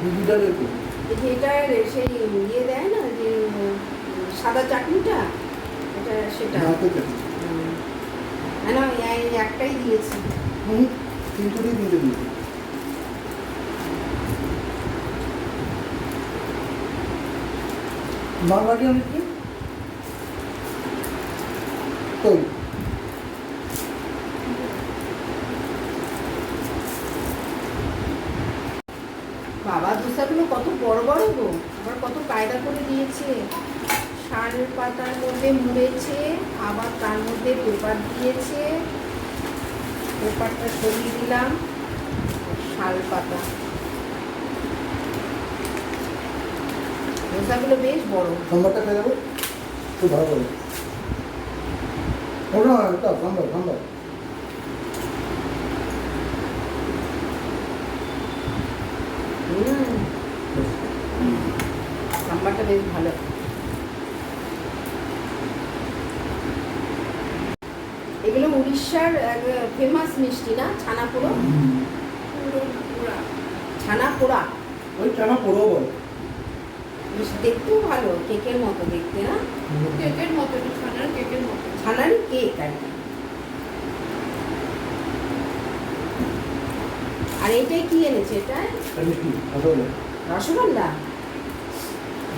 যে এটার সেই ইয়ে দেয় না যে সাদা চাটনিটা? এটা সেটা। না একটাই দিয়েছি। হুম তিনটে দিয়ে তিনটে দিয়েছি মারবাটি অনেকটি কই বাবা, দোসাগুলো কত বড় বড় গো। আবার কত কায়দা করে দিয়েছে। শাল পাতার মধ্যে মুড়েছে, আবার তার মধ্যে পেপার দিয়েছে। পেপারটা সরিয়ে দিলাম শাল পাতা। দোসাগুলো বেশ বড়। সাম্বারটা খেয়ে যাব? খুব ভালো সাম্বারটা বেশ ভালো। এগুলো উড়িষ্যার ফেমাস মিষ্টি না? ছানা পোড়ো ছানা পোড়া ওই টানা পড়েও বলে দেখতেও ভালো কেকের মতো দেখতে না? কেকের মতো ছানার কেকের মতো। ছানারই কেক আর কি। আর এইটাই কি এনেছে? এটা রসগোল্লা?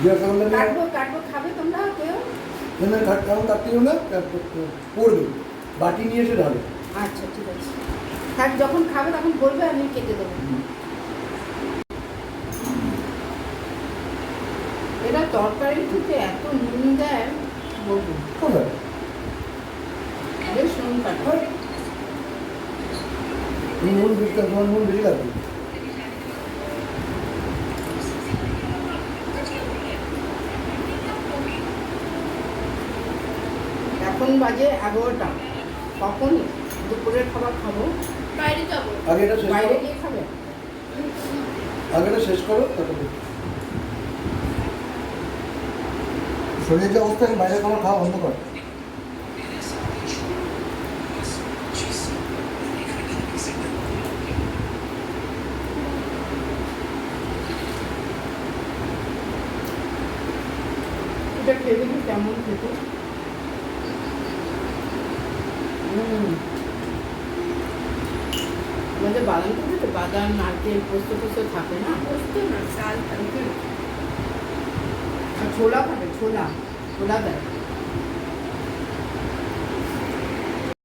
কাটবো কাটবো খাবে তোমরা কেউ না কাট কেমন কাটতে না পড়বে বাটি নিয়ে এসে ঢালে আচ্ছা ঠিক আছে থাক যখন খাবে তখন বলবে আমি কেটে দেবো এরা তরকারিতে এত নুন দেয় বলব বেশ নুন কাটে নুন বেশি নুন বেশি লাগবে এখন বাজে এগারোটা। কখন? দুপুরের খাবার খাব। বাইরে যাব। আগে এটা শেষ বাইরে গিয়ে খাবে? আগে এটা শেষ করো তারপর। শরীরের যে অবস্থা বাইরে খাবার খাওয়া বন্ধ কর। এটা খেয়ে কেমন খেতে। আমাদের বাদাম থাকে তো বাদাম নারকেল পোস্ত পোস্ত থাকে না? পোস্ত না চাল থাকে। আর ছোলা থাকে ছোলা ছোলা দেয়।